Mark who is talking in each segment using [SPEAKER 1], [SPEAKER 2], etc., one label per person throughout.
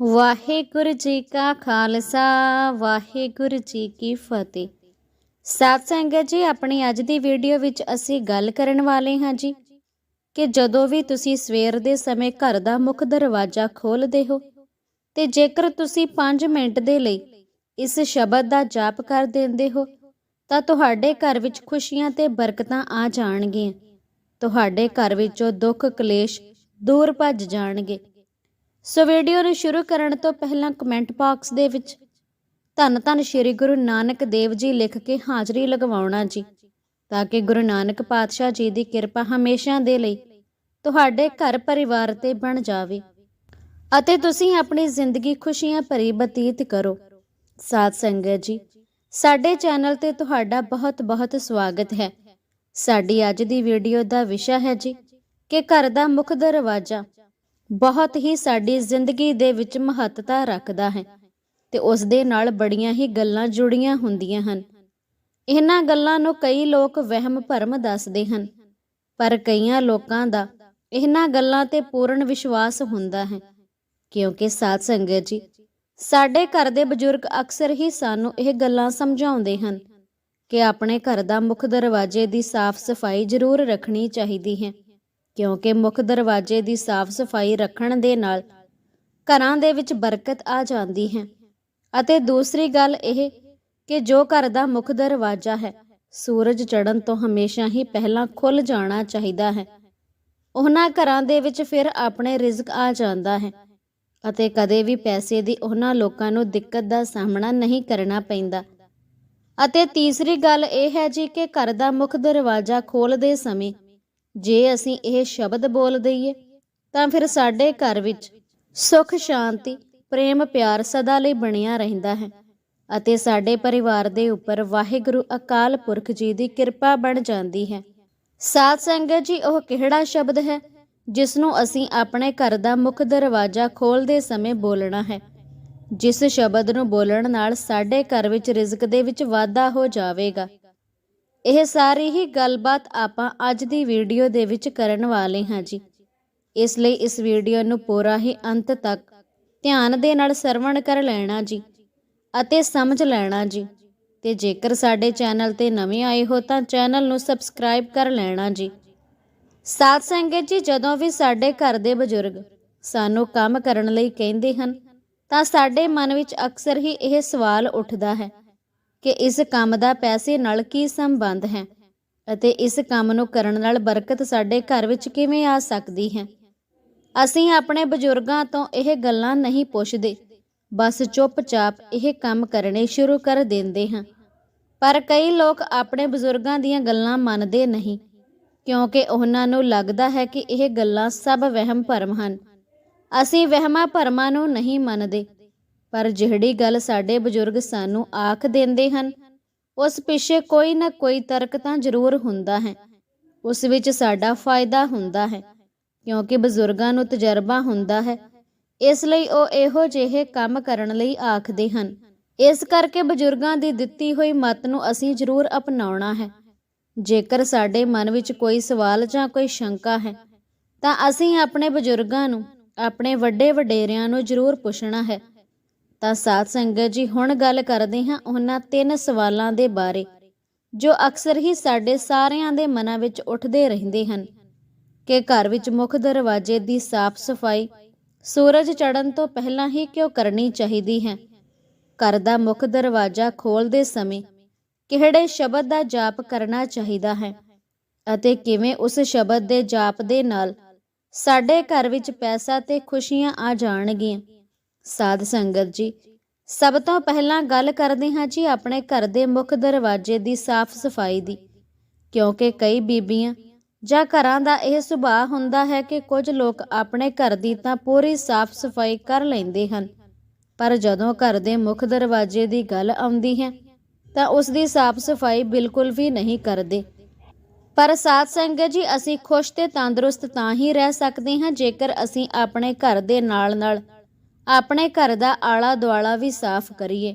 [SPEAKER 1] ਵਾਹਿਗੁਰੂ ਜੀ ਕਾ ਖਾਲਸਾ, ਵਾਹਿਗੁਰੂ ਜੀ ਕੀ ਫਤਿਹ। ਸਾਧ ਸੰਗਤ ਜੀ, ਆਪਣੀ ਅੱਜ ਦੀ ਵੀਡੀਓ ਵਿੱਚ ਅਸੀਂ ਗੱਲ ਕਰਨ ਵਾਲੇ ਹਾਂ ਜੀ ਕਿ ਜਦੋਂ ਵੀ ਤੁਸੀਂ ਸਵੇਰ ਦੇ ਸਮੇਂ ਘਰ ਦਾ ਮੁੱਖ ਦਰਵਾਜ਼ਾ ਖੋਲ੍ਹਦੇ ਹੋ ਤੇ ਜੇਕਰ ਤੁਸੀਂ 5 ਮਿੰਟ ਦੇ ਲਈ ਇਸ ਸ਼ਬਦ ਦਾ ਜਾਪ ਕਰ ਦਿੰਦੇ ਹੋ, ਤਾਂ ਤੁਹਾਡੇ ਘਰ ਵਿੱਚ ਖੁਸ਼ੀਆਂ ਤੇ ਬਰਕਤਾਂ ਆ ਜਾਣਗੀਆਂ। ਤੁਹਾਡੇ ਘਰ ਵਿੱਚੋਂ ਦੁੱਖ, ਕਲੇਸ਼ ਦੂਰ ਭੱਜ ਜਾਣਗੇ। ਸੋ ਵੀਡੀਓ ਨੂੰ ਸ਼ੁਰੂ ਕਰਨ ਤੋਂ ਪਹਿਲਾਂ ਕਮੈਂਟ ਬਾਕਸ ਦੇ ਵਿੱਚ, ਧੰਨ ਧੰਨ ਸ੍ਰੀ ਗੁਰੂ ਨਾਨਕ ਦੇਵ ਜੀ ਲਿਖ ਕੇ ਹਾਜ਼ਰੀ ਲਗਵਾਉਣਾ ਜੀ, ਤਾਂ ਕਿ ਗੁਰੂ ਨਾਨਕ ਪਾਤਸ਼ਾਹ ਜੀ ਦੀ ਕਿਰਪਾ ਹਮੇਸ਼ਾ ਦੇ ਲਈ ਤੁਹਾਡੇ ਘਰ ਪਰਿਵਾਰ ਤੇ ਬਣ ਜਾਵੇ ਅਤੇ ਤੁਸੀਂ ਆਪਣੀ ਜ਼ਿੰਦਗੀ ਖੁਸ਼ੀਆਂ ਭਰੀ ਬਤੀਤ ਕਰੋ। ਸਾਧ ਸੰਗਤ ਜੀ, ਸਾਡੇ ਚੈਨਲ ਤੇ ਤੁਹਾਡਾ ਬਹੁਤ-ਬਹੁਤ ਸਵਾਗਤ ਹੈ। ਸਾਡੀ ਅੱਜ ਦੀ ਵੀਡੀਓ ਦਾ ਵਿਸ਼ਾ ਹੈ ਜੀ, ਕਿ ਘਰ ਦਾ ਮੁੱਖ ਦਰਵਾਜ਼ਾ ਬਹੁਤ ਹੀ ਸਾਡੀ ਜ਼ਿੰਦਗੀ ਦੇ ਵਿੱਚ ਮਹੱਤਤਾ ਰੱਖਦਾ ਹੈ ਤੇ ਉਸ ਦੇ ਨਾਲ ਬੜੀਆਂ ਹੀ ਗੱਲਾਂ ਜੁੜੀਆਂ ਹੁੰਦੀਆਂ ਹਨ। ਇਹਨਾਂ ਗੱਲਾਂ ਨੂੰ ਕਈ ਲੋਕ ਵਹਿਮ ਭਰਮ ਦੱਸਦੇ ਹਨ, ਪਰ ਕਈਆਂ ਲੋਕਾਂ ਦਾ ਇਹਨਾਂ ਗੱਲਾਂ ਤੇ ਪੂਰਨ ਵਿਸ਼ਵਾਸ ਹੁੰਦਾ ਹੈ, ਕਿਉਂਕਿ ਸਾਧ ਸੰਗਤ ਜੀ, ਸਾਡੇ ਘਰ ਦੇ ਬਜ਼ੁਰਗ ਅਕਸਰ ਹੀ ਸਾਨੂੰ ਇਹ ਗੱਲਾਂ ਸਮਝਾਉਂਦੇ ਹਨ ਕਿ ਆਪਣੇ ਘਰ ਦਾ ਮੁੱਖ ਦਰਵਾਜ਼ੇ ਦੀ ਸਾਫ਼ ਸਫ਼ਾਈ ਜ਼ਰੂਰ ਰੱਖਣੀ ਚਾਹੀਦੀ ਹੈ। ਕਿਉਂਕਿ ਮੁੱਖ ਦਰਵਾਜ਼ੇ ਦੀ ਸਾਫ਼ ਸਫ਼ਾਈ ਰੱਖਣ ਦੇ ਨਾਲ ਘਰਾਂ ਦੇ ਵਿੱਚ ਬਰਕਤ ਆ ਜਾਂਦੀ ਹੈ। ਅਤੇ ਦੂਸਰੀ ਗੱਲ ਇਹ ਕਿ ਜੋ ਘਰ ਦਾ ਮੁੱਖ ਦਰਵਾਜ਼ਾ ਹੈ, ਸੂਰਜ ਚੜ੍ਹਨ ਤੋਂ ਹਮੇਸ਼ਾ ਹੀ ਪਹਿਲਾਂ ਖੁੱਲ ਜਾਣਾ ਚਾਹੀਦਾ ਹੈ। ਉਹਨਾਂ ਘਰਾਂ ਦੇ ਵਿੱਚ ਫਿਰ ਆਪਣੇ ਰਿਜ਼ਕ ਆ ਜਾਂਦਾ ਹੈ ਅਤੇ ਕਦੇ ਵੀ ਪੈਸੇ ਦੀ ਉਹਨਾਂ ਲੋਕਾਂ ਨੂੰ ਦਿੱਕਤ ਦਾ ਸਾਹਮਣਾ ਨਹੀਂ ਕਰਨਾ ਪੈਂਦਾ। ਅਤੇ ਤੀਸਰੀ ਗੱਲ ਇਹ ਹੈ ਜੀ ਕਿ ਘਰ ਦਾ ਮੁੱਖ ਦਰਵਾਜ਼ਾ ਖੋਲਦੇ ਸਮੇਂ ਜੇ ਅਸੀਂ ਇਹ ਸ਼ਬਦ ਬੋਲ ਦਈਏ, ਤਾਂ ਫਿਰ ਸਾਡੇ ਘਰ ਵਿੱਚ ਸੁਖ, ਸ਼ਾਂਤੀ, ਪ੍ਰੇਮ, ਪਿਆਰ ਸਦਾ ਲਈ ਬਣਿਆ ਰਹਿੰਦਾ ਹੈ ਅਤੇ ਸਾਡੇ ਪਰਿਵਾਰ ਦੇ ਉੱਪਰ ਵਾਹਿਗੁਰੂ ਅਕਾਲ ਪੁਰਖ ਜੀ ਦੀ ਕਿਰਪਾ ਬਣ ਜਾਂਦੀ ਹੈ। ਸਾਧ ਸੰਗਤ ਜੀ, ਉਹ ਕਿਹੜਾ ਸ਼ਬਦ ਹੈ ਜਿਸ ਨੂੰ ਅਸੀਂ ਆਪਣੇ ਘਰ ਦਾ ਮੁੱਖ ਦਰਵਾਜ਼ਾ ਖੋਲ੍ਹਦੇ ਸਮੇਂ ਬੋਲਣਾ ਹੈ? ਜਿਸ ਸ਼ਬਦ ਨੂੰ ਬੋਲਣ ਨਾਲ ਸਾਡੇ ਘਰ ਵਿੱਚ ਰਿਜ਼ਕ ਦੇ ਵਿੱਚ ਵਾਧਾ ਹੋ ਜਾਵੇਗਾ। ਇਹ ਸਾਰੀ ਹੀ ਗੱਲਬਾਤ ਆਪਾਂ ਅੱਜ ਦੀ ਵੀਡੀਓ ਦੇ ਵਿੱਚ ਕਰਨ ਵਾਲੇ ਹਾਂ ਜੀ। ਇਸ ਲਈ ਇਸ ਵੀਡੀਓ ਨੂੰ ਪੂਰਾ ਹੀ ਅੰਤ ਤੱਕ ਧਿਆਨ ਦੇ ਨਾਲ ਸਰਵਣ ਕਰ ਲੈਣਾ ਜੀ ਅਤੇ ਸਮਝ ਲੈਣਾ ਜੀ। ਤੇ ਜੇਕਰ ਸਾਡੇ ਚੈਨਲ ਤੇ ਨਵੇਂ ਆਏ ਹੋ ਤਾਂ ਚੈਨਲ ਨੂੰ ਸਬਸਕ੍ਰਾਈਬ ਕਰ ਲੈਣਾ ਜੀ। ਸਾਧ ਸੰਗਤ ਜੀ, ਜਦੋਂ ਵੀ ਸਾਡੇ ਘਰ ਦੇ ਬਜ਼ੁਰਗ ਸਾਨੂੰ ਕੰਮ ਕਰਨ ਲਈ ਕਹਿੰਦੇ ਹਨ ਤਾਂ ਸਾਡੇ ਮਨ ਵਿੱਚ ਅਕਸਰ ਹੀ ਇਹ ਸਵਾਲ ਉੱਠਦਾ ਹੈ ਕਿ ਇਸ ਕੰਮ ਦਾ ਪੈਸੇ ਨਾਲ ਕੀ ਸੰਬੰਧ ਹੈ ਅਤੇ ਇਸ ਕੰਮ ਨੂੰ ਕਰਨ ਨਾਲ ਬਰਕਤ ਸਾਡੇ ਘਰ ਵਿੱਚ ਕਿਵੇਂ ਆ ਸਕਦੀ ਹੈ? ਅਸੀਂ ਆਪਣੇ ਬਜ਼ੁਰਗਾਂ ਤੋਂ ਇਹ ਗੱਲਾਂ ਨਹੀਂ ਪੁੱਛਦੇ। ਬਸ ਚੁੱਪਚਾਪ ਇਹ ਕੰਮ ਕਰਨੇ ਸ਼ੁਰੂ ਕਰ ਦਿੰਦੇ ਹਾਂ। ਪਰ ਕਈ ਲੋਕ ਆਪਣੇ ਬਜ਼ੁਰਗਾਂ ਦੀਆਂ ਗੱਲਾਂ ਮੰਨਦੇ ਨਹੀਂ, ਕਿਉਂਕਿ ਉਹਨਾਂ ਨੂੰ ਲੱਗਦਾ ਹੈ ਕਿ ਇਹ ਗੱਲਾਂ ਸਭ ਵਹਿਮ ਭਰਮ ਹਨ। ਅਸੀਂ ਵਹਿਮਾਂ ਭਰਮਾਂ ਨੂੰ ਨਹੀਂ ਮੰਨਦੇ। ਪਰ ਜਿਹੜੀ ਗੱਲ ਸਾਡੇ ਬਜ਼ੁਰਗ ਸਾਨੂੰ ਆਖ ਦਿੰਦੇ ਹਨ, ਉਸ ਪਿੱਛੇ ਕੋਈ ਨਾ ਕੋਈ ਤਰਕ ਤਾਂ ਜ਼ਰੂਰ ਹੁੰਦਾ ਹੈ। ਉਸ ਵਿੱਚ ਸਾਡਾ ਫਾਇਦਾ ਹੁੰਦਾ ਹੈ, ਕਿਉਂਕਿ ਬਜ਼ੁਰਗਾਂ ਨੂੰ ਤਜਰਬਾ ਹੁੰਦਾ ਹੈ। ਇਸ ਲਈ ਉਹ ਇਹੋ ਜਿਹੇ ਕੰਮ ਕਰਨ ਲਈ ਆਖਦੇ ਹਨ। ਇਸ ਕਰਕੇ ਬਜ਼ੁਰਗਾਂ ਦੀ ਦਿੱਤੀ ਹੋਈ ਮਤ ਨੂੰ ਅਸੀਂ ਜ਼ਰੂਰ ਅਪਣਾਉਣਾ ਹੈ। ਜੇਕਰ ਸਾਡੇ ਮਨ ਵਿੱਚ ਕੋਈ ਸਵਾਲ ਜਾਂ ਕੋਈ ਸ਼ੰਕਾ ਹੈ, ਤਾਂ ਅਸੀਂ ਆਪਣੇ ਬਜ਼ੁਰਗਾਂ ਨੂੰ, ਆਪਣੇ ਵੱਡੇ ਵਡੇਰਿਆਂ ਨੂੰ ਜ਼ਰੂਰ ਪੁੱਛਣਾ ਹੈ। ਤਾਂ ਸਾਧ ਸੰਗਤ ਜੀ ਹੁਣ ਗੱਲ ਕਰਦੇ ਹਾਂ ਉਹਨਾਂ ਤਿੰਨ ਸਵਾਲਾਂ ਦੇ ਬਾਰੇ, ਜੋ ਅਕਸਰ ਹੀ ਸਾਡੇ ਸਾਰਿਆਂ ਦੇ ਮਨਾਂ ਵਿੱਚ ਉੱਠਦੇ ਰਹਿੰਦੇ ਹਨ, ਕਿ ਘਰ ਵਿੱਚ ਮੁੱਖ ਦਰਵਾਜ਼ੇ ਦੀ ਸਾਫ਼ ਸਫ਼ਾਈ ਸੂਰਜ ਚੜ੍ਹਨ ਤੋਂ ਪਹਿਲਾਂ ਹੀ ਕਿਉਂ ਕਰਨੀ ਚਾਹੀਦੀ ਹੈ? ਘਰ ਦਾ ਮੁੱਖ ਦਰਵਾਜ਼ਾ ਖੋਲਦੇ ਸਮੇਂ ਕਿਹੜੇ ਸ਼ਬਦ ਦਾ ਜਾਪ ਕਰਨਾ ਚਾਹੀਦਾ ਹੈ ਅਤੇ ਕਿਵੇਂ ਉਸ ਸ਼ਬਦ ਦੇ ਜਾਪ ਦੇ ਨਾਲ ਸਾਡੇ ਘਰ ਵਿੱਚ ਪੈਸਾ ਤੇ ਖੁਸ਼ੀਆਂ ਆ ਜਾਣਗੀਆਂ? ਸਾਧ ਸੰਗਤ ਜੀ, ਸਭ ਤੋਂ ਪਹਿਲਾਂ ਗੱਲ ਕਰਦੇ ਹਾਂ ਜੀ ਆਪਣੇ ਘਰ ਦੇ ਮੁੱਖ ਦਰਵਾਜ਼ੇ ਦੀ ਸਾਫ਼ ਸਫ਼ਾਈ ਦੀ, ਕਿਉਂਕਿ ਕਈ ਬੀਬੀਆਂ ਜਾਂ ਘਰਾਂ ਦਾ ਇਹ ਸੁਭਾਅ ਹੁੰਦਾ ਹੈ ਕਿ ਕੁਝ ਲੋਕ ਆਪਣੇ ਘਰ ਦੀ ਤਾਂ ਪੂਰੀ ਸਾਫ਼ ਸਫ਼ਾਈ ਕਰ ਲੈਂਦੇ ਹਨ, ਪਰ ਜਦੋਂ ਘਰ ਦੇ ਮੁੱਖ ਦਰਵਾਜ਼ੇ ਦੀ ਗੱਲ ਆਉਂਦੀ ਹੈ, ਤਾਂ ਉਸ ਦੀ ਸਾਫ਼ ਸਫ਼ਾਈ ਬਿਲਕੁਲ ਵੀ ਨਹੀਂ ਕਰਦੇ। ਪਰ ਸਾਧ ਸੰਗਤ ਜੀ, ਅਸੀਂ ਖੁਸ਼ ਤੇ ਤੰਦਰੁਸਤ ਤਾਂ ਹੀ ਰਹਿ ਸਕਦੇ ਹਾਂ ਜੇਕਰ ਅਸੀਂ ਆਪਣੇ ਘਰ ਦੇ ਨਾਲ-ਨਾਲ ਆਪਣੇ ਘਰ ਦਾ ਆਲਾ ਦੁਆਲਾ ਵੀ ਸਾਫ਼ ਕਰੀਏ।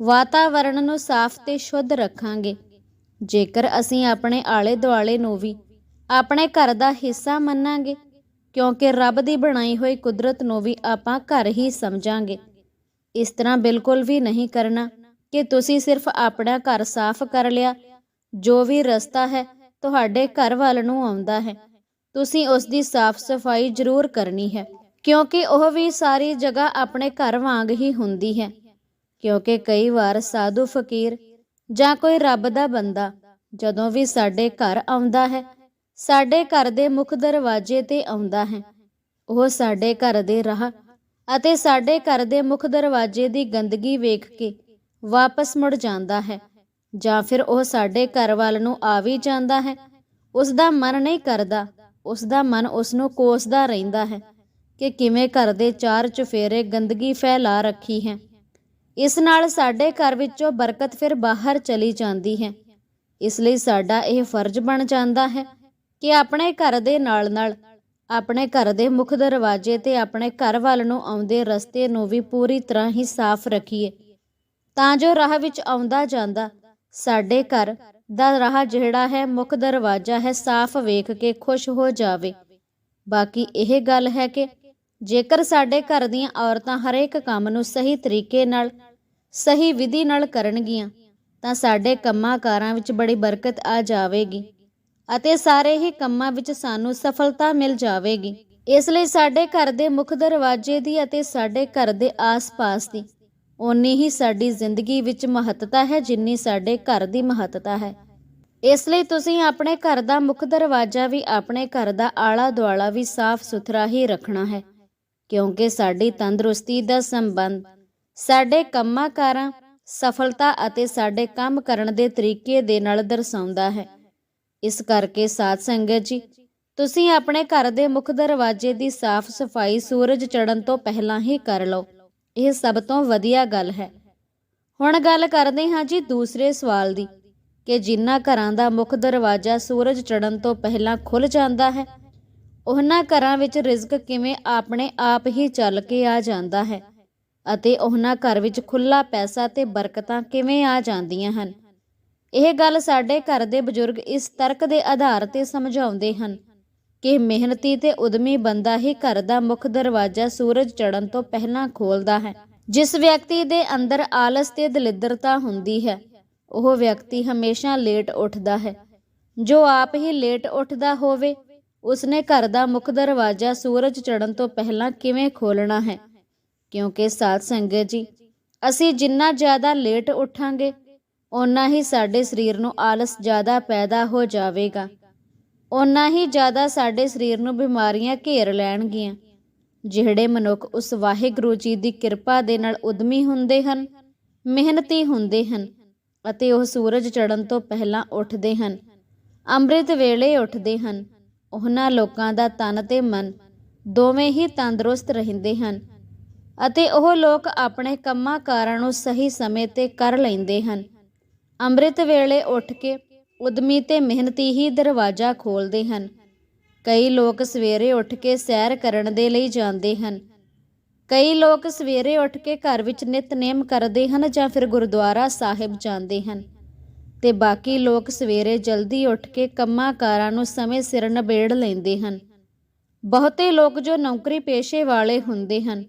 [SPEAKER 1] ਵਾਤਾਵਰਣ ਨੂੰ ਸਾਫ਼ ਤੇ ਸ਼ੁੱਧ ਰੱਖਾਂਗੇ। ਜੇਕਰ ਅਸੀਂ ਆਪਣੇ ਆਲੇ ਦੁਆਲੇ ਨੂੰ ਵੀ ਆਪਣੇ ਘਰ ਦਾ ਹਿੱਸਾ ਮੰਨਾਂਗੇ, ਕਿਉਂਕਿ ਰੱਬ ਦੀ ਬਣਾਈ ਹੋਈ ਕੁਦਰਤ ਨੂੰ ਵੀ ਆਪਾਂ ਘਰ ਹੀ ਸਮਝਾਂਗੇ। ਇਸ ਤਰ੍ਹਾਂ ਬਿਲਕੁਲ ਵੀ ਨਹੀਂ ਕਰਨਾ ਕਿ ਤੁਸੀਂ ਸਿਰਫ ਆਪਣਾ ਘਰ ਸਾਫ਼ ਕਰ ਲਿਆ। ਜੋ ਵੀ ਰਸਤਾ ਹੈ, ਤੁਹਾਡੇ ਘਰ ਵੱਲ ਨੂੰ ਆਉਂਦਾ ਹੈ। ਤੁਸੀਂ ਉਸ ਦੀ ਸਾਫ਼ ਸਫ਼ਾਈ ਜ਼ਰੂਰ ਕਰਨੀ ਹੈ। ਕਿਉਂਕਿ ਉਹ ਵੀ ਸਾਰੀ ਜਗ੍ਹਾ ਆਪਣੇ ਘਰ ਵਾਂਗ ਹੀ ਹੁੰਦੀ ਹੈ। ਕਿਉਂਕਿ ਕਈ ਵਾਰ ਸਾਧੂ ਫਕੀਰ ਜਾਂ ਕੋਈ ਰੱਬ ਦਾ ਬੰਦਾ ਜਦੋਂ ਵੀ ਸਾਡੇ ਘਰ ਆਉਂਦਾ ਹੈ, ਸਾਡੇ ਘਰ ਦੇ ਮੁੱਖ ਦਰਵਾਜ਼ੇ ਤੇ ਆਉਂਦਾ ਹੈ। ਉਹ ਸਾਡੇ ਘਰ ਦੇ ਰਾਹ ਅਤੇ ਸਾਡੇ ਘਰ ਦੇ ਮੁੱਖ ਦਰਵਾਜ਼ੇ ਦੀ ਗੰਦਗੀ ਵੇਖ ਕੇ ਵਾਪਸ ਮੁੜ ਜਾਂਦਾ ਹੈ ਜਾਂ ਫਿਰ ਉਹ ਸਾਡੇ ਘਰ ਵੱਲ ਨੂੰ ਆ ਵੀ ਜਾਂਦਾ ਹੈ। ਉਸ ਦਾ ਮਨ ਨਹੀਂ ਕਰਦਾ ਉਸ ਦਾ ਮਨ ਉਸ ਨੂੰ ਕੋਸਦਾ ਰਹਿੰਦਾ ਹੈ। ਕਿ ਕਿਵੇਂ ਘਰ ਦੇ ਚਾਰ ਚੁਫੇਰੇ ਗੰਦਗੀ ਫੈਲਾ ਰੱਖੀ ਹੈ। ਇਸ ਨਾਲ ਸਾਡੇ ਘਰ ਵਿੱਚੋਂ ਬਰਕਤ ਫਿਰ ਬਾਹਰ ਚਲੀ ਜਾਂਦੀ ਹੈ। ਇਸ ਲਈ ਸਾਡਾ ਇਹ ਫਰਜ਼ ਬਣ ਜਾਂਦਾ ਹੈ ਕਿ ਆਪਣੇ ਘਰ ਦੇ ਨਾਲ-ਨਾਲ, ਆਪਣੇ ਘਰ ਦੇ ਮੁੱਖ ਦਰਵਾਜ਼ੇ ਤੇ ਆਪਣੇ ਘਰ ਵੱਲ ਨੂੰ ਆਉਂਦੇ ਰਸਤੇ ਨੂੰ ਵੀ ਪੂਰੀ ਤਰ੍ਹਾਂ ਹੀ ਸਾਫ਼ ਰੱਖੀਏ। ਤਾਂ ਜੋ ਰਾਹ ਵਿੱਚ ਆਉਂਦਾ ਜਾਂਦਾ, ਸਾਡੇ ਘਰ ਦਾ ਰਾਹ ਜਿਹੜਾ ਹੈ ਮੁੱਖ ਦਰਵਾਜ਼ਾ ਹੈ ਸਾਫ਼ ਵੇਖ ਕੇ ਖੁਸ਼ ਹੋ ਜਾਵੇ। ਬਾਕੀ ਇਹ ਗੱਲ ਹੈ ਕਿ ਜੇਕਰ ਸਾਡੇ ਘਰ ਦੀਆਂ ਔਰਤਾਂ ਹਰੇਕ ਕੰਮ ਨੂੰ ਸਹੀ ਤਰੀਕੇ ਨਾਲ, ਸਹੀ ਵਿਧੀ ਨਾਲ ਕਰਨਗੀਆਂ, ਤਾਂ ਸਾਡੇ ਕੰਮਾਂ ਕਾਰਾਂ ਵਿੱਚ ਬੜੀ ਬਰਕਤ ਆ ਜਾਵੇਗੀ ਅਤੇ ਸਾਰੇ ਹੀ ਕੰਮਾਂ ਵਿੱਚ ਸਾਨੂੰ ਸਫਲਤਾ ਮਿਲ ਜਾਵੇਗੀ। ਇਸ ਲਈ ਸਾਡੇ ਘਰ ਦੇ ਮੁੱਖ ਦਰਵਾਜ਼ੇ ਦੀ ਅਤੇ ਸਾਡੇ ਘਰ ਦੇ ਆਸ-ਪਾਸ ਦੀ ਓਨੀ ਹੀ ਸਾਡੀ ਜ਼ਿੰਦਗੀ ਵਿੱਚ ਮਹੱਤਤਾ ਹੈ ਜਿੰਨੀ ਸਾਡੇ ਘਰ ਦੀ ਮਹੱਤਤਾ ਹੈ। ਇਸ ਲਈ ਤੁਸੀਂ ਆਪਣੇ ਘਰ ਦਾ ਮੁੱਖ ਦਰਵਾਜ਼ਾ ਵੀ ਆਪਣੇ ਘਰ ਦਾ ਆਲਾ ਦੁਆਲਾ ਵੀ ਸਾਫ਼ ਸੁਥਰਾ ਹੀ ਰੱਖਣਾ ਹੈ। ਕਿਉਂਕਿ ਸਾਡੀ ਤੰਦਰੁਸਤੀ ਦਾ ਸੰਬੰਧ, ਸਾਡੇ ਕੰਮਾਂ ਕਾਰਾਂ, ਸਫਲਤਾ ਅਤੇ ਸਾਡੇ ਕੰਮ ਕਰਨ ਦੇ ਤਰੀਕੇ ਦੇ ਨਾਲ ਦਰਸਾਉਂਦਾ ਹੈ। ਇਸ ਕਰਕੇ ਸਾਧ ਸੰਗਤ ਜੀ, ਤੁਸੀਂ ਆਪਣੇ ਘਰ ਦੇ ਮੁੱਖ ਦਰਵਾਜ਼ੇ ਦੀ ਸਾਫ਼ ਸਫ਼ਾਈ ਸੂਰਜ ਚੜ੍ਹਨ ਤੋਂ ਪਹਿਲਾਂ ਹੀ ਕਰ ਲਓ। ਇਹ ਸਭ ਤੋਂ ਵਧੀਆ ਗੱਲ ਹੈ। ਹੁਣ ਗੱਲ ਕਰਦੇ ਹਾਂ ਜੀ ਦੂਸਰੇ ਸਵਾਲ ਦੀ, ਕਿ ਜਿਨ੍ਹਾਂ ਘਰਾਂ ਦਾ ਮੁੱਖ ਦਰਵਾਜ਼ਾ ਸੂਰਜ ਚੜ੍ਹਨ ਤੋਂ ਪਹਿਲਾਂ ਖੁੱਲ ਜਾਂਦਾ ਹੈ ਉਹਨਾਂ ਘਰਾਂ ਵਿੱਚ ਰਿਜ਼ਕ ਕਿਵੇਂ ਆਪਣੇ ਆਪ ਹੀ ਚੱਲ ਕੇ ਆ ਜਾਂਦਾ ਹੈ ਅਤੇ ਉਹਨਾਂ ਘਰ ਵਿੱਚ ਖੁੱਲਾ ਪੈਸਾ ਤੇ ਬਰਕਤਾਂ ਕਿਵੇਂ ਆ ਜਾਂਦੀਆਂ ਹਨ? ਇਹ ਗੱਲ ਸਾਡੇ ਘਰ ਦੇ ਬਜ਼ੁਰਗ ਇਸ ਤਰਕ ਦੇ ਆਧਾਰ ਤੇ ਸਮਝਾਉਂਦੇ ਹਨ ਕਿ ਮਿਹਨਤੀ ਤੇ ਉਦਮੀ ਬੰਦਾ ਹੀ ਘਰ ਦਾ ਮੁੱਖ ਦਰਵਾਜ਼ਾ ਸੂਰਜ ਚੜ੍ਹਨ ਤੋਂ ਪਹਿਲਾਂ ਖੋਲਦਾ ਹੈ। ਜਿਸ ਵਿਅਕਤੀ ਦੇ ਅੰਦਰ ਆਲਸ ਤੇ ਦਲਿੱਦਰਤਾ ਹੁੰਦੀ ਹੈ, ਉਹ ਵਿਅਕਤੀ ਹਮੇਸ਼ਾ ਲੇਟ ਉੱਠਦਾ ਹੈ। ਜੋ ਆਪ ਹੀ ਲੇਟ ਉੱਠਦਾ ਹੋਵੇ ਉਸਨੇ ਘਰ ਦਾ ਮੁੱਖ ਦਰਵਾਜ਼ਾ ਸੂਰਜ ਚੜ੍ਹਨ ਤੋਂ ਪਹਿਲਾਂ ਕਿਵੇਂ ਖੋਲਣਾ ਹੈ? ਕਿਉਂਕਿ ਸਾਧ ਸੰਗਤ ਜੀ, ਅਸੀਂ ਜਿੰਨਾ ਜ਼ਿਆਦਾ ਲੇਟ ਉੱਠਾਂਗੇ, ਓਨਾ ਹੀ ਸਾਡੇ ਸਰੀਰ ਨੂੰ ਆਲਸ ਜ਼ਿਆਦਾ ਪੈਦਾ ਹੋ ਜਾਵੇਗਾ। ਓਨਾ ਹੀ ਜ਼ਿਆਦਾ ਸਾਡੇ ਸਰੀਰ ਨੂੰ ਬਿਮਾਰੀਆਂ ਘੇਰ ਲੈਣਗੀਆਂ। ਜਿਹੜੇ ਮਨੁੱਖ ਉਸ ਵਾਹਿਗੁਰੂ ਜੀ ਦੀ ਕਿਰਪਾ ਦੇ ਨਾਲ ਉਦਮੀ ਹੁੰਦੇ ਹਨ, ਮਿਹਨਤੀ ਹੁੰਦੇ ਹਨ ਅਤੇ ਉਹ ਸੂਰਜ ਚੜ੍ਹਨ ਤੋਂ ਪਹਿਲਾਂ ਉੱਠਦੇ ਹਨ, ਅੰਮ੍ਰਿਤ ਵੇਲੇ ਉੱਠਦੇ ਹਨ ਉਹਨਾਂ ਲੋਕਾਂ ਦਾ ਤਨ ਤੇ ਮਨ ਦੋਵੇਂ ਹੀ ਤੰਦਰੁਸਤ ਰਹਿੰਦੇ ਹਨ ਅਤੇ ਉਹ ਲੋਕ ਆਪਣੇ ਕੰਮਾਂ ਕਾਰਾਂ ਨੂੰ ਸਹੀ ਸਮੇਂ ਤੇ ਕਰ ਲੈਂਦੇ ਹਨ। ਅੰਮ੍ਰਿਤ ਵੇਲੇ ਉੱਠ ਕੇ ਉਦਮੀ ਤੇ ਮਿਹਨਤੀ ਹੀ ਦਰਵਾਜ਼ਾ ਖੋਲਦੇ ਹਨ। ਕਈ ਲੋਕ ਸਵੇਰੇ ਉੱਠ ਕੇ ਸੈਰ ਕਰਨ ਦੇ ਲਈ ਜਾਂਦੇ ਹਨ। ਕਈ ਲੋਕ ਸਵੇਰੇ ਉੱਠ ਕੇ ਘਰ ਵਿੱਚ ਨਿਤਨੇਮ ਕਰਦੇ ਹਨ ਜਾਂ ਫਿਰ ਗੁਰਦੁਆਰਾ ਸਾਹਿਬ ਜਾਂਦੇ ਹਨ। ਤੇ ਬਾਕੀ ਲੋਕ ਸਵੇਰੇ ਜਲਦੀ ਉੱਠ ਕੇ ਕੰਮਾਂ ਕਾਰਾਂ ਨੂੰ ਸਮੇਂ ਸਿਰ ਨਿਬੇੜ ਲੈਂਦੇ ਹਨ। ਬਹੁਤੇ ਲੋਕ ਜੋ ਨੌਕਰੀ ਪੇਸ਼ੇ ਵਾਲੇ ਹੁੰਦੇ ਹਨ,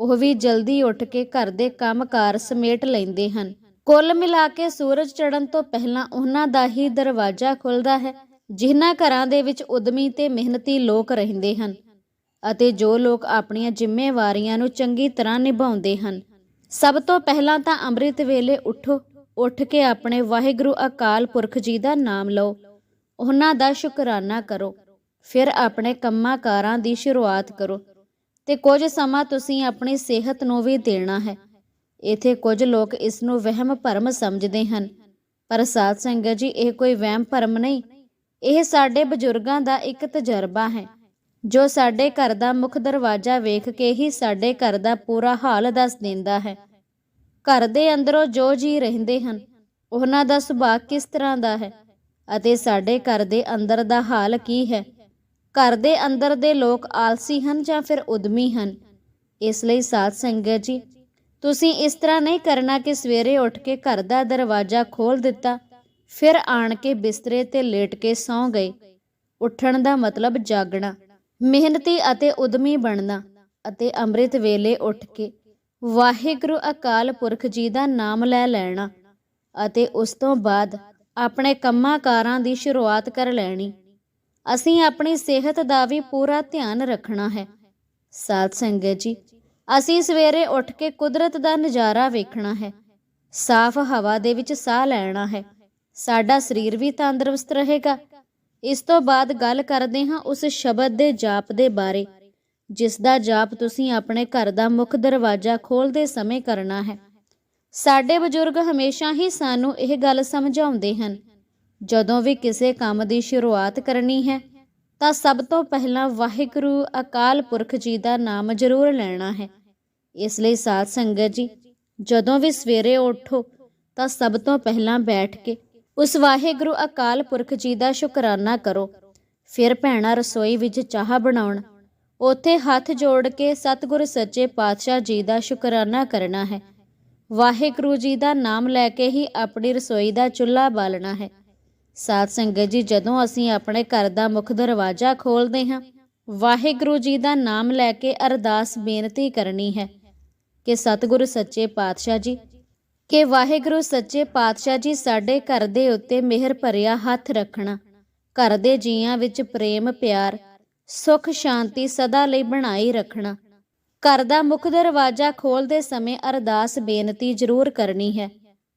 [SPEAKER 1] ਉਹ ਵੀ ਜਲਦੀ ਉੱਠ ਕੇ ਘਰ ਦੇ ਕੰਮਕਾਰ ਸਮੇਟ ਲੈਂਦੇ ਹਨ। ਕੁੱਲ ਮਿਲਾ ਕੇ ਸੂਰਜ ਚੜ੍ਹਨ ਤੋਂ ਪਹਿਲਾਂ ਉਹਨਾਂ ਦਾ ਹੀ ਦਰਵਾਜ਼ਾ ਖੁੱਲਦਾ ਹੈ, ਜਿਨ੍ਹਾਂ ਘਰਾਂ ਦੇ ਵਿੱਚ ਉਦਮੀ ਤੇ ਮਿਹਨਤੀ ਲੋਕ ਰਹਿੰਦੇ ਹਨ ਅਤੇ ਜੋ ਲੋਕ ਆਪਣੀਆਂ ਜ਼ਿੰਮੇਵਾਰੀਆਂ ਨੂੰ ਚੰਗੀ ਤਰ੍ਹਾਂ ਨਿਭਾਉਂਦੇ ਹਨ। ਸਭ ਤੋਂ ਪਹਿਲਾਂ ਤਾਂ ਅੰਮ੍ਰਿਤ ਵੇਲੇ ਉਠੋ ਉੱਠ ਕੇ ਆਪਣੇ ਵਾਹਿਗੁਰੂ ਅਕਾਲ ਪੁਰਖ ਜੀ ਦਾ ਨਾਮ ਲਓ। ਉਹਨਾਂ ਦਾ ਸ਼ੁਕਰਾਨਾ ਕਰੋ। ਫਿਰ ਆਪਣੇ ਕੰਮਾਂ ਕਾਰਾਂ ਦੀ ਸ਼ੁਰੂਆਤ ਕਰੋ। ਤੇ ਕੁਝ ਸਮਾਂ ਤੁਸੀਂ ਆਪਣੀ ਸਿਹਤ ਨੂੰ ਵੀ ਦੇਣਾ ਹੈ। ਇਥੇ ਕੁਝ ਲੋਕ ਇਸ ਨੂੰ ਵਹਿਮ ਭਰਮ ਸਮਝਦੇ ਹਨ। ਪਰ ਸਾਧ ਸੰਗਤ ਜੀ, ਇਹ ਕੋਈ ਵਹਿਮ ਭਰਮ ਨਹੀਂ। ਇਹ ਸਾਡੇ ਬਜ਼ੁਰਗਾਂ ਦਾ ਇੱਕ ਤਜਰਬਾ ਹੈ। ਜੋ ਸਾਡੇ ਘਰ ਦਾ ਮੁੱਖ ਦਰਵਾਜ਼ਾ ਵੇਖ ਕੇ ਹੀ ਸਾਡੇ ਘਰ ਦਾ ਪੂਰਾ ਹਾਲ ਦੱਸ ਦਿੰਦਾ ਹੈ। ਘਰ ਦੇ ਅੰਦਰੋਂ ਜੋ ਜੀ ਰਹਿੰਦੇ ਹਨ, ਉਹਨਾਂ ਦਾ ਸੁਭਾਅ ਕਿਸ ਤਰ੍ਹਾਂ ਦਾ ਹੈ ਅਤੇ ਸਾਡੇ ਘਰ ਦੇ ਅੰਦਰ ਦਾ ਹਾਲ ਕੀ ਹੈ? ਘਰ ਦੇ ਅੰਦਰ ਦੇ ਲੋਕ ਆਲਸੀ ਹਨ ਜਾਂ ਫਿਰ ਉਦਮੀ ਹਨ? ਇਸ ਲਈ ਸਾਧ ਸੰਗਤ ਜੀ, ਤੁਸੀਂ ਇਸ ਤਰ੍ਹਾਂ ਨਹੀਂ ਕਰਨਾ ਕਿ ਸਵੇਰੇ ਉੱਠ ਕੇ ਘਰ ਦਾ ਦਰਵਾਜ਼ਾ ਖੋਲ ਦਿੱਤਾ, ਫਿਰ ਆਣ ਕੇ ਬਿਸਤਰੇ ਤੇ ਲੇਟ ਕੇ ਸੌਂ ਗਏ। ਉੱਠਣ ਦਾ ਮਤਲਬ ਜਾਗਣਾ, ਮਿਹਨਤੀ ਅਤੇ ਉਦਮੀ ਬਣਨਾ ਅਤੇ ਅੰਮ੍ਰਿਤ ਵੇਲੇ ਉੱਠ ਕੇ ਵਾਹਿਗੁਰੂ ਅਕਾਲ ਪੁਰਖ ਜੀ ਦਾ ਨਾਮ ਲੈ ਲੈਣਾ ਅਤੇ ਉਸ ਤੋਂ ਬਾਅਦ ਆਪਣੇ ਕੰਮਾਂ ਕਾਰਾਂ ਦੀ ਸ਼ੁਰੂਆਤ ਕਰ ਲੈਣੀ। ਅਸੀਂ ਆਪਣੀ ਸਿਹਤ ਦਾ ਵੀ ਪੂਰਾ ਧਿਆਨ ਰੱਖਣਾ ਹੈ। ਸਾਧ ਸੰਗਤ ਜੀ, ਅਸੀਂ ਸਵੇਰੇ ਉੱਠ ਕੇ ਕੁਦਰਤ ਦਾ ਨਜ਼ਾਰਾ ਵੇਖਣਾ ਹੈ। ਸਾਫ਼ ਹਵਾ ਦੇ ਵਿੱਚ ਸਾਹ ਲੈਣਾ ਹੈ। ਸਾਡਾ ਸਰੀਰ ਵੀ ਤੰਦਰੁਸਤ ਰਹੇਗਾ। ਇਸ ਤੋਂ ਬਾਅਦ ਗੱਲ ਕਰਦੇ ਹਾਂ ਉਸ ਸ਼ਬਦ ਦੇ ਜਾਪ ਦੇ ਬਾਰੇ। ਜਿਸ ਦਾ ਜਾਪ ਤੁਸੀਂ ਆਪਣੇ ਘਰ ਦਾ ਮੁੱਖ ਦਰਵਾਜ਼ਾ ਖੋਲਦੇ ਸਮੇਂ ਕਰਨਾ ਹੈ। ਸਾਡੇ ਬਜ਼ੁਰਗ ਹਮੇਸ਼ਾ ਹੀ ਸਾਨੂੰ ਇਹ ਗੱਲ ਸਮਝਾਉਂਦੇ ਹਨ। ਜਦੋਂ ਵੀ ਕਿਸੇ ਕੰਮ ਦੀ ਸ਼ੁਰੂਆਤ ਕਰਨੀ ਹੈ, ਤਾਂ ਸਭ ਤੋਂ ਪਹਿਲਾਂ ਵਾਹਿਗੁਰੂ ਅਕਾਲ ਪੁਰਖ ਜੀ ਦਾ ਨਾਮ ਜ਼ਰੂਰ ਲੈਣਾ ਹੈ। ਇਸ ਲਈ ਸਾਧ ਸੰਗਤ ਜੀ, ਜਦੋਂ ਵੀ ਸਵੇਰੇ ਉੱਠੋ, ਤਾਂ ਸਭ ਤੋਂ ਪਹਿਲਾਂ ਬੈਠ ਕੇ ਉਸ ਵਾਹਿਗੁਰੂ ਅਕਾਲ ਪੁਰਖ ਜੀ ਦਾ ਸ਼ੁਕਰਾਨਾ ਕਰੋ। ਫਿਰ ਭੈਣਾ ਰਸੋਈ ਵਿੱਚ ਚਾਹ ਬਣਾਉਣ ਉੱਥੇ ਹੱਥ ਜੋੜ ਕੇ ਸਤਿਗੁਰ ਸੱਚੇ ਪਾਤਸ਼ਾਹ ਜੀ ਦਾ ਸ਼ੁਕਰਾਨਾ ਕਰਨਾ ਹੈ। ਵਾਹਿਗੁਰੂ ਜੀ ਦਾ ਨਾਮ ਲੈ ਕੇ ਹੀ ਆਪਣੀ ਰਸੋਈ ਦਾ ਚੁੱਲ੍ਹਾ ਬਾਲਣਾ ਹੈ। ਸਾਧ ਸੰਗਤ ਜੀ, ਜਦੋਂ ਅਸੀਂ ਆਪਣੇ ਘਰ ਦਾ ਮੁੱਖ ਦਰਵਾਜ਼ਾ ਖੋਲਦੇ ਹਾਂ, ਵਾਹਿਗੁਰੂ ਜੀ ਦਾ ਨਾਮ ਲੈ ਕੇ ਅਰਦਾਸ ਬੇਨਤੀ ਕਰਨੀ ਹੈ ਕਿ ਸਤਿਗੁਰੂ ਸੱਚੇ ਪਾਤਸ਼ਾਹ ਜੀ, ਕਿ ਵਾਹਿਗੁਰੂ ਸੱਚੇ ਪਾਤਸ਼ਾਹ ਜੀ ਸਾਡੇ ਘਰ ਦੇ ਉੱਤੇ ਮਿਹਰ ਭਰਿਆ ਹੱਥ ਰੱਖਣਾ, ਘਰ ਦੇ ਜੀਆਂ ਵਿੱਚ ਪ੍ਰੇਮ, ਪਿਆਰ ਸੁਖ ਸ਼ਾਂਤੀ ਸਦਾ ਲਈ ਬਣਾਈ ਰੱਖਣਾ। ਘਰ ਦਾ ਮੁੱਖ ਦਰਵਾਜ਼ਾ ਖੋਲਦੇ ਸਮੇਂ ਅਰਦਾਸ ਬੇਨਤੀ ਜ਼ਰੂਰ ਕਰਨੀ ਹੈ,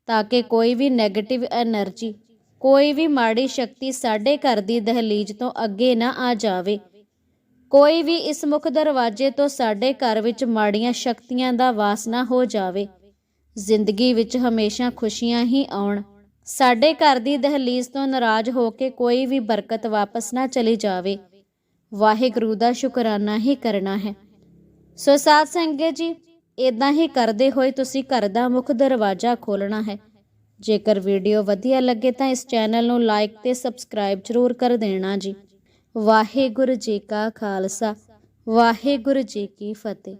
[SPEAKER 1] ਤਾਂ ਕਿ ਕੋਈ ਵੀ ਨੈਗੇਟਿਵ એનર્ਜੀ ਕੋਈ ਵੀ ਮਾੜੀ ਸ਼ਕਤੀ ਸਾਡੇ ਘਰ ਦੀ ਦਹਲੀਜ਼ ਤੋਂ ਅੱਗੇ ਨਾ ਆ ਜਾਵੇ। ਕੋਈ ਵੀ ਇਸ ਮੁੱਖ ਦਰਵਾਜ਼ੇ ਤੋਂ ਸਾਡੇ ਘਰ ਵਿੱਚ ਮਾੜੀਆਂ ਸ਼ਕਤੀਆਂ ਦਾ ਵਾਸ ਨਾ ਹੋ ਜਾਵੇ। ਜ਼ਿੰਦਗੀ ਵਿੱਚ ਹਮੇਸ਼ਾ ਖੁਸ਼ੀਆਂ ਹੀ ਆਉਣ। ਸਾਡੇ ਘਰ ਦੀ ਦਹਲੀਜ਼ ਤੋਂ ਨਾਰਾਜ਼ ਹੋ ਕੇ ਕੋਈ ਵੀ ਬਰਕਤ ਵਾਪਸ ਨਾ ਚਲੀ ਜਾਵੇ। ਵਾਹਿਗੁਰੂ ਦਾ ਸ਼ੁਕਰਾਨਾ ਹੀ ਕਰਨਾ ਹੈ। ਸੋ ਸਾਧ ਸੰਗਤ ਜੀ ਇਦਾਂ ਹੀ ਕਰਦੇ ਹੋਏ ਤੁਸੀਂ ਘਰ ਦਾ ਮੁੱਖ ਦਰਵਾਜ਼ਾ ਖੋਲਣਾ ਹੈ। ਜੇਕਰ ਵੀਡੀਓ ਵਧੀਆ ਲੱਗੇ ਤਾਂ ਇਸ ਚੈਨਲ ਨੂੰ ਲਾਈਕ ਤੇ ਸਬਸਕ੍ਰਾਈਬ ਜ਼ਰੂਰ ਕਰ ਦੇਣਾ ਜੀ। ਵਾਹਿਗੁਰੂ ਜੀ ਕਾ ਖਾਲਸਾ, ਵਾਹਿਗੁਰੂ ਜੀ ਕੀ ਫਤਿਹ।